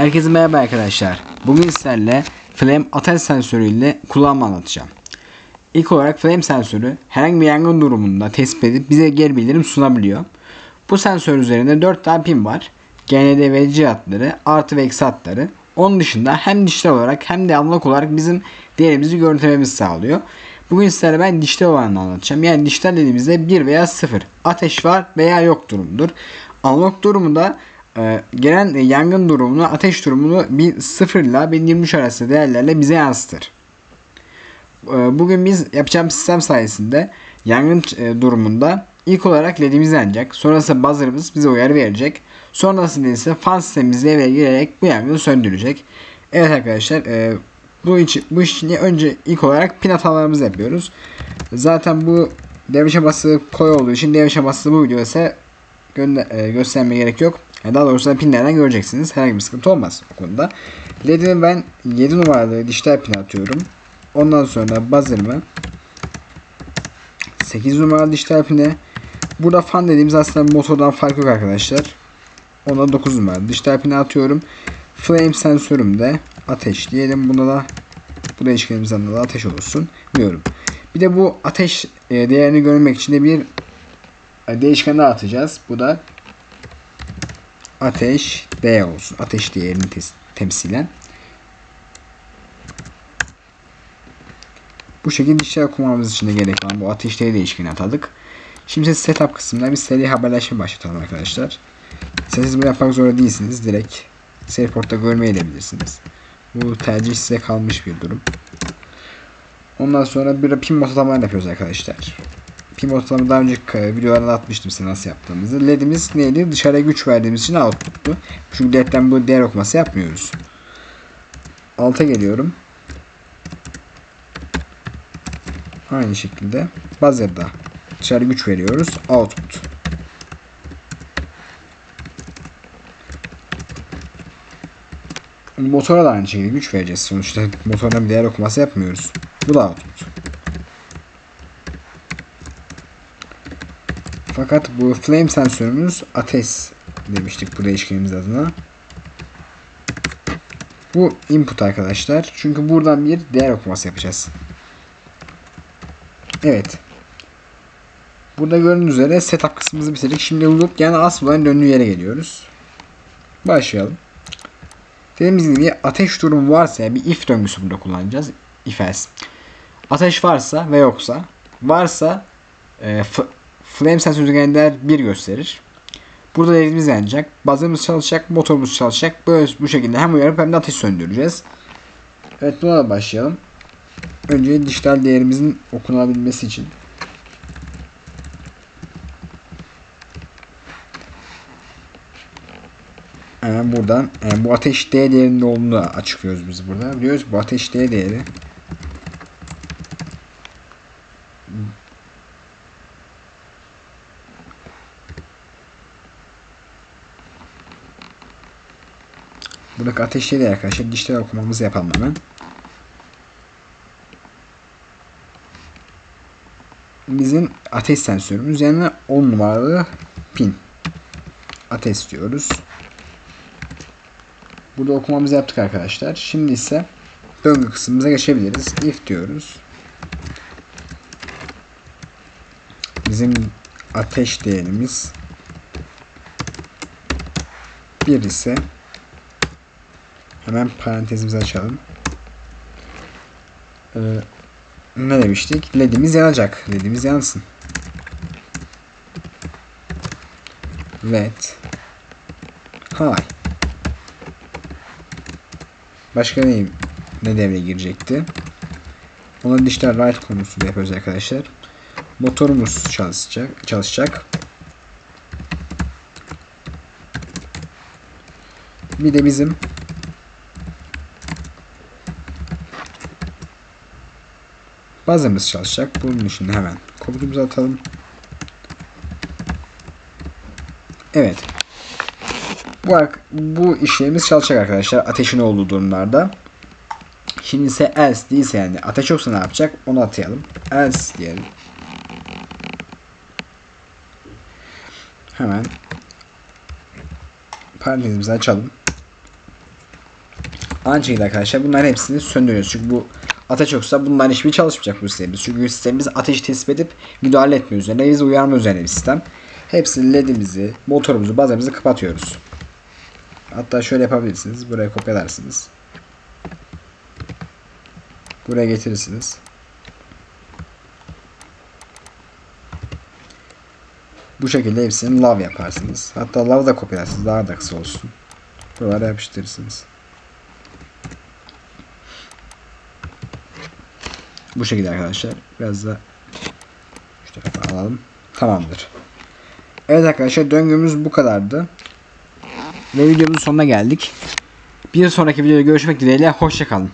Herkese merhaba arkadaşlar. Bugün sizlerle flame ateş sensörüyle kullanma anlatacağım. İlk olarak flame sensörü herhangi bir yangın durumunda tespit edip bize geri bildirim sunabiliyor. Bu sensör üzerinde 4 tane pin var. GND ve C hatları, artı ve eksi hatları. Onun dışında hem dijital olarak hem de analog olarak bizim değerimizi görüntülememizi sağlıyor. Bugün sizlere ben dijital olanını anlatacağım. Yani dijital dediğimizde 1 veya 0. Ateş var veya yok durumdur. Analog durumunda e, gelen yangın durumunu, ateş durumunu bir 0 ile 1023 arası değerlerle bize yansıtır. E, bugün biz yapacağımız sistem sayesinde yangın e, durumunda ilk olarak ledimiz yanacak. Sonrasında buzzer'ımız bize uyarı verecek. Sonrasında ise fan sistemimiz devreye girerek bu yangını söndürecek. Evet arkadaşlar e, bu, için, bu için önce ilk olarak pin hatalarımızı yapıyoruz. Zaten bu devre şeması kolay olduğu için devre şeması bu video ise e, göstermeye gerek yok. Daha doğrusu pinlerden göreceksiniz. Herhangi bir sıkıntı olmaz o konuda. LED'imi ben 7 numaralı dijital pin atıyorum. Ondan sonra buzzer'ımı 8 numaralı dijital pine Burada fan dediğimiz aslında motordan fark yok arkadaşlar. Ona 9 numaralı dijital pine atıyorum. Flame sensörüm de ateş diyelim. Buna da bu değişkenimizden de ateş olsun diyorum. Bir de bu ateş e, değerini görmek için de bir e, değişken daha atacağız. Bu da ateş D olsun. Ateş değerini temsilen. Bu şekilde dijital okumamız için de gerek olan bu ateş değeri değişkeni atadık. Şimdi setup kısmında bir seri haberleşme başlatalım arkadaşlar. Siz bunu yapmak zorunda değilsiniz. Direkt Seriport'ta görmeyi edebilirsiniz. Bu tercih size kalmış bir durum. Ondan sonra bir pin mototlamalar yapıyoruz arkadaşlar. Pin mototlama daha önceki videolarda atmıştım size nasıl yaptığımızı. LED'imiz neydi? Dışarıya güç verdiğimiz için output'tu. Çünkü LED'den bu değer okuması yapmıyoruz. Alta geliyorum. Aynı şekilde buzzer'da dışarı güç veriyoruz. Output. Motora da aynı şekilde güç vereceğiz. Sonuçta motordan bir değer okuması yapmıyoruz. Bu da output. Fakat bu flame sensörümüz ateş demiştik bu değişkenimiz adına. Bu input arkadaşlar. Çünkü buradan bir değer okuması yapacağız. Evet. Burada gördüğünüz üzere setup kısmımızı bitirdik. Şimdi loop yani asıl olan döndüğü yere geliyoruz. Başlayalım. Dediğimiz gibi ateş durumu varsa bir if döngüsü burada kullanacağız. If else. Ateş varsa ve yoksa. Varsa e, flame sensör üzerinden 1 gösterir. Burada ledimiz yanacak. Bazımız çalışacak. Motorumuz çalışacak. Böyle bu şekilde hem uyarıp hem de ateş söndüreceğiz. Evet buna da başlayalım. Önce dijital değerimizin okunabilmesi için Hemen buradan yani bu ateş D değerinde olduğunu açıklıyoruz biz burada. Biliyoruz bu ateş D değeri Buradaki ateş D değeri arkadaşlar dijital okumamızı yapalım hemen. Bizim ateş sensörümüz yani 10 numaralı pin. Ateş diyoruz. Burada okumamızı yaptık arkadaşlar. Şimdi ise döngü kısmımıza geçebiliriz. If diyoruz. Bizim ateş değerimiz 1 ise hemen parantezimizi açalım. Ee, ne demiştik? LED'imiz yanacak. LED'imiz yansın. LED High Başka ne, ne devreye girecekti? Ona dijital right konusunda yapıyoruz arkadaşlar. Motorumuz çalışacak. çalışacak. Bir de bizim bazımız çalışacak. Bunun için hemen kodumuzu atalım. Evet. Bu, bu işlemimiz çalışacak arkadaşlar ateşin olduğu durumlarda. Şimdi ise else değilse yani ateş yoksa ne yapacak onu atayalım. Else diyelim. Hemen parantezimizi açalım. Aynı şekilde arkadaşlar bunların hepsini söndürüyoruz. Çünkü bu ateş yoksa bunların hiçbiri çalışmayacak bu sistemimiz. Çünkü sistemimiz ateşi tespit edip müdahale etme üzerine, bizi uyarma üzerine bir sistem. Hepsini ledimizi, motorumuzu, bazamızı kapatıyoruz. Hatta şöyle yapabilirsiniz. Buraya kopyalarsınız. Buraya getirirsiniz. Bu şekilde hepsini lav yaparsınız. Hatta lav da kopyalarsınız. Daha da kısa olsun. Buralara yapıştırırsınız. Bu şekilde arkadaşlar. Biraz da şu tarafa alalım. Tamamdır. Evet arkadaşlar döngümüz bu kadardı. Ve videomuzun sonuna geldik. Bir sonraki videoda görüşmek dileğiyle. Hoşçakalın.